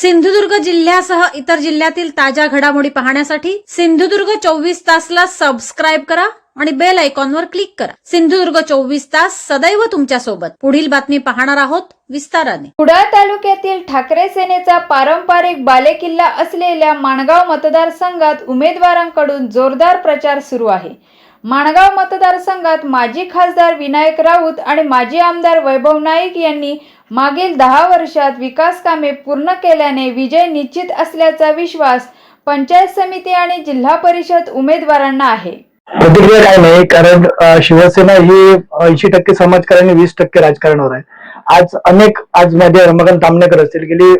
सिंधुदुर्ग जिल्ह्यासह इतर जिल्ह्यातील ताज्या घडामोडी पाहण्यासाठी सिंधुदुर्ग चोवीस तासला सबस्क्राईब करा आणि बेल आयकॉनवर क्लिक करा. सिंधुदुर्ग चोवीस तास सदैव तुमच्यासोबत. पुढील बातमी पाहणार आहोत विस्ताराने. कुडाळ तालुक्यातील ठाकरे सेनेचा पारंपरिक बालेकिल्ला असलेल्या माणगाव मतदारसंघात उमेदवारांकडून जोरदार प्रचार सुरू आहे. माणगाव मतदारसंघात माजी खासदार विनायक राऊत आणि माजी आमदार वैभव नाईक यांनी मागील दहा वर्षात विकास कामे पूर्ण केल्याने विजय निश्चित असल्याचा विश्वास पंचायत समिती आणि जिल्हा परिषद उमेदवारांना आहे. प्रतिक्रिया काय नाही कारण शिवसेना ही ऐंशी टक्के समाजकारण वीस टक्के राजकारणावर आहे. आज अनेक आज माझे रमाकांत तामनेकर असतील गेली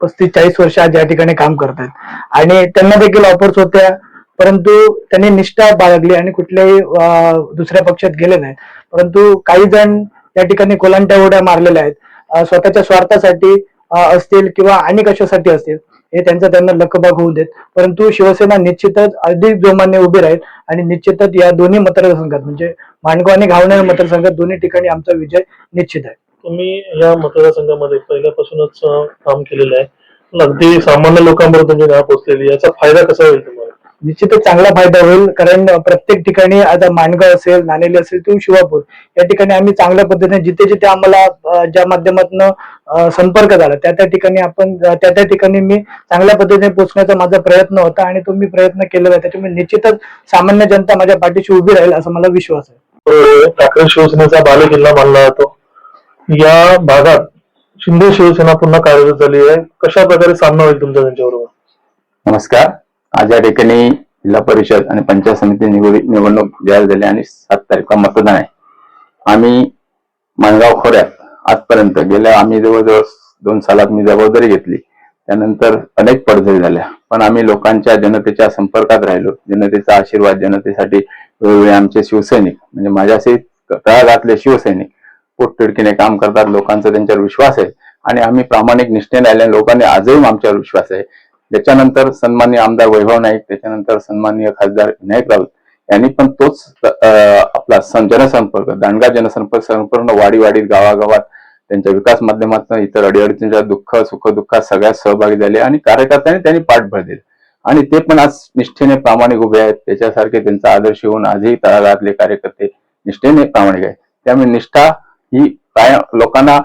पस्तीस चाळीस वर्ष आज या ठिकाणी काम करतात आणि त्यांना देखील ऑफर्स होत्या. परंतु त्यांनी निष्ठा बाळगली आणि कुठल्याही दुसऱ्या पक्षात गेले नाहीत परंतु काही जण या ठिकाणी कोलांट्या उड्या मारलेल्या आहेत. स्वतःच्या स्वार्थासाठी असतील किंवा आणि कशासाठी असतील हे त्यांचा त्यांना लकबाग होऊ देत. परंतु शिवसेना निश्चितच अधिक जोमाने उभी राहील आणि निश्चितच या दोन्ही मतदारसंघात म्हणजे माणगाव आणि घावणे मतदारसंघात दोन्ही ठिकाणी आमचा विजय निश्चित आहे. तुम्ही या मतदारसंघामध्ये पहिल्यापासूनच काम केलेलं आहे. अगदी सामान्य लोकांबरोबर तुमची नाव पोहोचलेली याचा फायदा कसा होईल तुम्हाला? निश्चितच चांगला फायदा होईल. कारण प्रत्येक ठिकाणी आता माणगाव असेल नाणेली असेल किंवा शिवापूर या ठिकाणी आम्ही चांगल्या पद्धतीने जिथे जिथे आम्हाला ज्या माध्यमातून संपर्क झाला त्या त्या ठिकाणी आपण त्या त्या ठिकाणी मी चांगल्या पद्धतीने पोहोचण्याचा माझा प्रयत्न होता आणि तो मी प्रयत्न केलेला आहे. त्याच्यामुळे निश्चितच सामान्य जनता माझ्या पाठीशी उभी राहील असा मला विश्वास आहे. अं, ठाकरे शिवसेनेचा बालेकिल्ला मानला जातो. या भागात शिंदे शिवसेना पुन्हा कार्यरत झाली आहे. कशा प्रकारे सामना होईल तुमचा त्यांच्याबरोबर? नमस्कार. आज या ठिकाणी जिल्हा परिषद आणि पंचायत समिती निवड- निवडणूक जाहीर झाली आणि सात तारखेला मतदान आहे. आम्ही माणगाव खोऱ्यात आजपर्यंत गेल्या आम्ही जवळजवळ दोन सालात मी जबाबदारी घेतली. त्यानंतर अनेक पडझडी झाल्या. पण आम्ही लोकांच्या जनतेच्या संपर्कात राहिलो. जनतेचा आशीर्वाद जनतेसाठी वेळोवेळी आमचे शिवसैनिक म्हणजे माझ्याशी तळागातले शिवसैनिक पोटतिडकीने काम करतात. लोकांचा त्यांच्यावर विश्वास आहे. आणि आम्ही प्रामाणिक निष्ठेने आल्याने लोकांनी आजही आमच्यावर विश्वास आहे. त्याच्यानंतर सन्मान्य आमदार वैभव नाईक त्याच्यानंतर सन्मान्य खासदार विनायक राऊत यांनी पण तोच आपला जनसंपर्क दांडगा जनसंपर्क संपूर्ण वाडी वाडीत गावागावात त्यांच्या विकास माध्यमातून इतर अडीअडचणीच्या दुःख सुख दुःखात सगळ्यात सहभागी झाले आणि कार्यकर्त्यांनी त्यांनी पाठबळ दिले. आणि ते पण आज निष्ठेने प्रामाणिक उभे आहेत. त्याच्यासारखे त्यांचा आदर्श होऊन आजही तळागाळातले कार्यकर्ते निष्ठेने प्रामाणिक आहेत. त्यामुळे निष्ठा ही काय लोकांना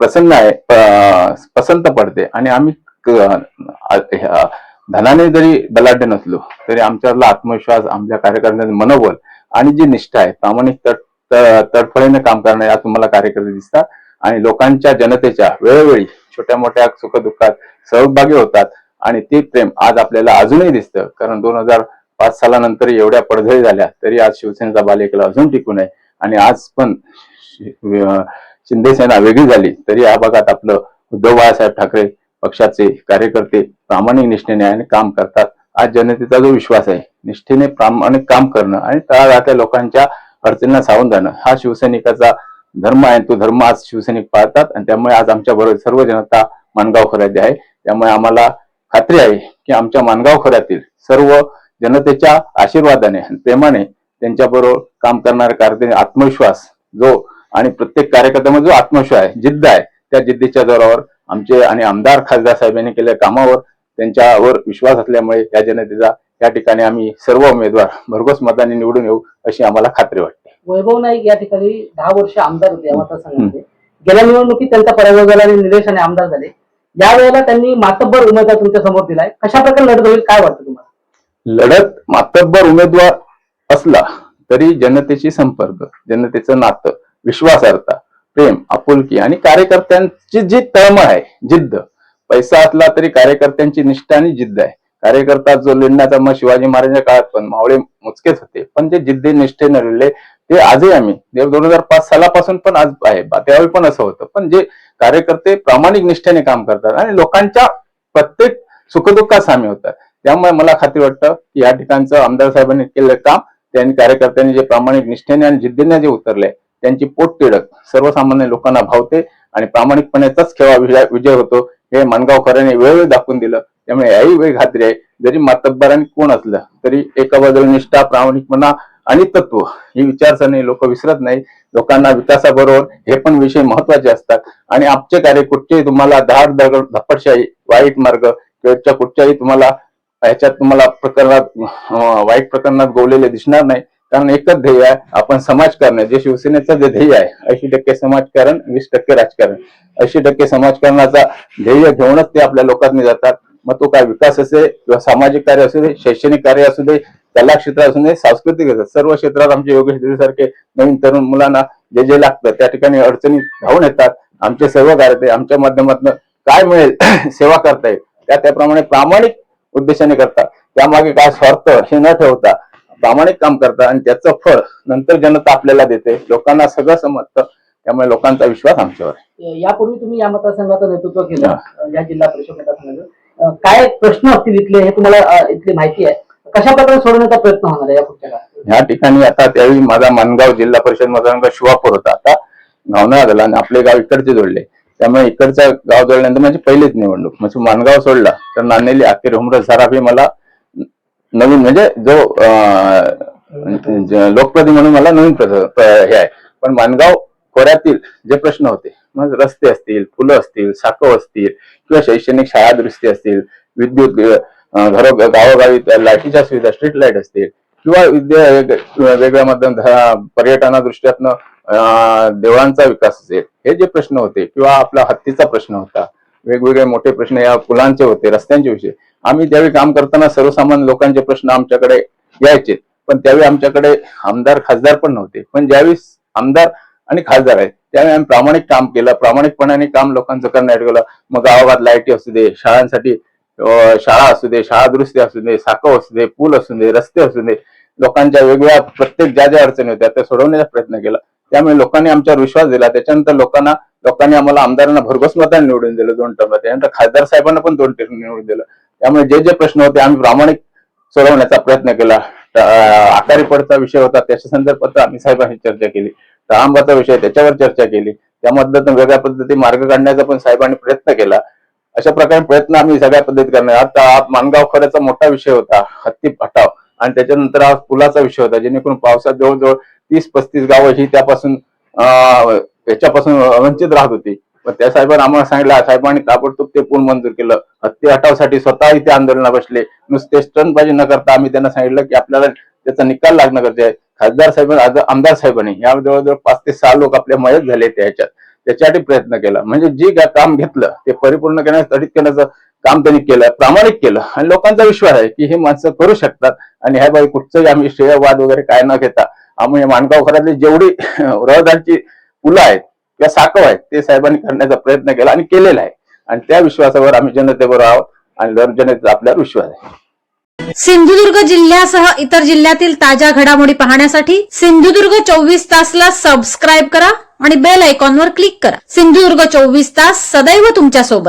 प्रसन्न आहे पसंत पडते. आणि आम्ही धनाने जरी बलाढ्य नसलो तरी आमच्यातला आत्मविश्वास आमच्या कार्यकर्त्यांचं मनोबल आणि जी निष्ठा आहे प्रामाणिक तट काम करणारे आज तुम्हाला कार्यकर्ते दिसतात. आणि लोकांच्या जनतेच्या वेळोवेळी छोट्या मोठ्या सुखदुःखात सहभागी होतात. आणि ते प्रेम आज आपल्याला अजूनही दिसतं. कारण दोन हजार पाच सालानंतर एवढ्या पडझडी झाल्या तरी आज शिवसेनेचा बालेकला अजून टिकून आहे आणि आज पण शिंदेसेना शिंदे सेना वेगळी झाली तरी या भागात आपलं उद्धव बाळासाहेब ठाकरे पक्षाचे कार्यकर्ते प्रामाणिक निष्ठेने आणि काम करतात. आज जनतेचा जो विश्वास आहे निष्ठेने प्रामाणिक काम करणं आणि तळागाळातल्या लोकांच्या अडचणींना सावून जाणं हा शिवसैनिकाचा धर्म आहे. तो धर्म आज शिवसैनिक पाळतात आणि त्यामुळे आज आमच्या बरोबर सर्व जनता मानगाव खोऱ्यात आहे. त्यामुळे आम्हाला खात्री आहे की आमच्या मानगाव खोऱ्यातील सर्व जनतेच्या आशीर्वादाने प्रेमाने प्रेमाने त्यांच्याबरोबर काम करणारे कार्यकर्ते आत्मविश्वास जो आणि प्रत्येक कार्यकर्त्यामध्ये जो आत्मविश्वास आहे जिद्द आहे त्या जिद्दीच्या जोरावर आमचे आणि आमदार खासदार साहेबांनी केलेल्या कामावर त्यांच्यावर विश्वास असल्यामुळे या जनतेचा या ठिकाणी आम्ही सर्व उमेदवार भरघोस मतांनी निवडून येऊ अशी आम्हाला खात्री वाटते. वैभव नाईक या ठिकाणी दहा वर्ष आमदार होते या मतदारसंघामध्ये. गेल्या निवडणुकीत त्यांचा पराभव झाला आणि निलेश आणि आमदार झाले. या वेळेला त्यांनी मातब्बर उमेदवार तुमच्यासमोर दिलाय. कशा प्रकारे लढत होईल काय वाटतं तुम्हाला? लढत मातब्बर उमेदवार असला तरी जनतेशी संपर्क जनतेचं नातं विश्वासार्हता प्रेम आपुलकी आणि कार्यकर्त्यांची जी तळमळ आहे जिद्द. पैसा असला तरी कार्यकर्त्यांची निष्ठा आणि जिद्द आहे. कार्यकर्ता जो लढण्याचा मग शिवाजी महाराजांच्या काळात पण मावळे मोजकेच होते पण जे जिद्दी निष्ठेने लिहिले ते आजही आम्ही दोन हजार पाच सालापासून पण आज आहे. त्यावेळी पण असं होतं पण जे कार्यकर्ते प्रामाणिक निष्ठेने काम करतात आणि लोकांच्या प्रत्येक सुखदुःखात सामील होतात. त्यामुळे मला खात्री वाटतं की या ठिकाणचं आमदार साहेबांनी केलेलं काम त्यांनी कार्यकर्त्यांनी जे प्रामाणिक निष्ठेने आणि जिद्दीने जे उतरले त्यांची पोट तिडक. सर्वसामान्य लोकांना भावते आणि प्रामाणिकपणेचाच खेळा विजय होतो. हे मानगावकरांनी वेळोवेळी दाखवून दिलं. त्यामुळे याही वेळ खात्री आहे. जरी मातब्बरांनी कोण असलं तरी एका बाजूला निष्ठा प्रामाणिकपणा आणि तत्व ही विचारसरणी लोक विसरत नाही लोकांना विकासाबरोबर हे पण विषय महत्त्वाचे असतात. आणि आमचे कार्य कुठचेही तुम्हाला धाड दगड धप्पडशाही वाईट मार्ग किंवा कुठच्याही तुम्हाला ह्याच्यात तुम्हाला प्रकरणात वाईट प्रकरणात गोवलेले दिसणार नाही. कारण एकच ध्येय आहे आपण समाजकारण जे शिवसेनेचं जे ध्येय आहे ऐंशी टक्के समाजकारण वीस टक्के राजकारण. ऐंशी टक्के समाजकारणाचा ध्येय घेऊनच ते आपल्या लोकांनी जातात. मग तो काय विकास असेल किंवा सामाजिक कार्य असू दे शैक्षणिक कार्य असू दे कला क्षेत्र असू दे सांस्कृतिक असू सर्व क्षेत्रात आमचे योगेश सारखे नवीन तरुण मुलांना जे जे लागतं त्या ठिकाणी अडचणी धावून येतात. आमचे सर्व कार्यते आमच्या माध्यमातून काय मिळेल सेवा करता येईल त्या त्याप्रमाणे प्रामाणिक उद्देशाने करतात. त्यामागे काय स्वार्थ हे न ठेवता प्रामाणिक काम करतात आणि त्याचं फळ नंतर जनता आपल्याला देते. लोकांना सगळं समजतं. त्यामुळे लोकांचा विश्वास आमच्यावर आहे. यापूर्वी तुम्ही या मतदारसंघाचं नेतृत्व केलं या जिल्हा परिषद मतदारसंघाचं. काय प्रश्न असतील इथले हे तुम्हाला इथली माहिती आहे. कशा प्रकारे सोडवण्याचा प्रयत्न होणार आहे या पुढच्या ह्या ठिकाणी आता त्यावेळी माझा मानगाव जिल्हा परिषद मतदारसंघ शिवापूर होता. आता गावना झाला आणि आपले गाव इकडचे जोडले. त्यामुळे इकडचं गाव जोडल्यानंतर माझी पहिलीच निवडणूक. म्हणजे मानगाव सोडला तर नांदेली अखेर हुमरस झाराफी मला नवीन म्हणजे जो लोकप्रती म्हणून मला नवीन हे आहे. पण मानगाव खोऱ्यातील जे प्रश्न होते मग रस्ते असतील फुलं असतील साखव असतील किंवा शैक्षणिक शाळा दुरुस्ती असतील विद्युत घरो गावोगावी त्या लाईटीच्या सुविधा स्ट्रीट लाइट असतील किंवा विद्या वेगवेगळ्या माध्यम पर्यटना दृष्ट्यातनं देवळांचा विकास असेल हे जे प्रश्न होते किंवा आपला हत्तीचा प्रश्न होता वेगवेगळे मोठे प्रश्न या पुलांचे होते रस्त्यांचे विषय. आम्ही त्यावेळी काम करताना सर्वसामान्य लोकांचे प्रश्न आमच्याकडे यायचे. पण त्यावेळी आमच्याकडे आमदार खासदार पण नव्हते. पण ज्यावेळी आमदार आणि खासदार आहेत त्यावेळी आम्ही प्रामाणिक काम केलं. प्रामाणिकपणाने काम लोकांचं करण्यात गेलं मग गावागावात लाईटी असू दे शाळांसाठी शाळा असू दे शाळा दुरुस्ती असू दे साखव असू दे पूल असू दे रस्ते असू दे लोकांच्या वेगवेगळ्या प्रत्येक ज्या ज्या अडचणी होत्या त्या सोडवण्याचा प्रयत्न केला. त्यामुळे लोकांनी आमच्यावर विश्वास दिला. त्याच्यानंतर लोकांना लोकांनी आम्हाला आमदारांना भरघोस मतांनी निवडून दिलं दोन टर्म त्यानंतर खासदार साहेबांना पण दोन टर्म निवडून दिलं. त्यामुळे जे जे प्रश्न होते आम्ही प्रामाणिक सोडवण्याचा प्रयत्न केला. आकारी पडचा विषय होता त्याच्या संदर्भात आम्ही साहेबांशी चर्चा केली. तळांबाचा विषय त्याच्यावर चर्चा केली. त्यामधलं वेगळ्या पद्धती मार्ग काढण्याचा पण साहेबांनी प्रयत्न केला. अशा प्रकारे प्रयत्न आम्ही सगळ्या पद्धतीत करणार आता मानगाव खऱ्याचा मोठा विषय होता हत्ती हटाव आणि त्याच्यानंतर हा पुलाचा विषय होता जेणेकरून पावसात जवळजवळ तीस पस्तीस गावं ही त्यापासून त्याच्यापासून याच्यापासून वंचित राहत होती. पण त्या साहेबांनी आम्हाला सांगितलं साहेबांनी ताबडतोब ते पूल मंजूर केलं. हत्ती हटावसाठी स्वतः इथे आंदोलनात बसले. नुसते स्टंटबाजी न करता आम्ही त्यांना सांगितलं की आपल्याला त्याचा निकाल लागणं गरजे आहे. खासदार साहेबांनी आमदार साहेबांनी या जवळजवळ पाच ते सहा लोक आपल्या मयत झाले त्याच्यात त्याच्यासाठी प्रयत्न केला. म्हणजे जे काम घेतलं ते परिपूर्ण करण्यास तडीत करण्याचं काम त्यांनी केलं प्रामाणिक केलं. आणि लोकांचा विश्वास आहे की हे माणसं करू शकतात. आणि ह्या बाई कुठचंही आम्ही श्रेयवाद वगैरे काय न घेता आम्ही माणगाव घरातली जेवढी रहदारची पुलं आहेत किंवा साकव आहेत ते साहेबांनी करण्याचा प्रयत्न केला आणि केलेला आहे. आणि त्या विश्वासावर आम्ही जनतेवर आहोत आणि जनतेचा आपल्यावर विश्वास आहे. सिंधुदुर्ग जिल्ह्यासह इतर जिल्ह्यातील ताज्या घडामोडी पाहण्यासाठी सिंधुदुर्ग चोवीस तासला सबस्क्राईब करा आणि बेल आयकॉनवर क्लिक करा. सिंधुदुर्ग चोवीस तास सदैव तुमच्यासोबत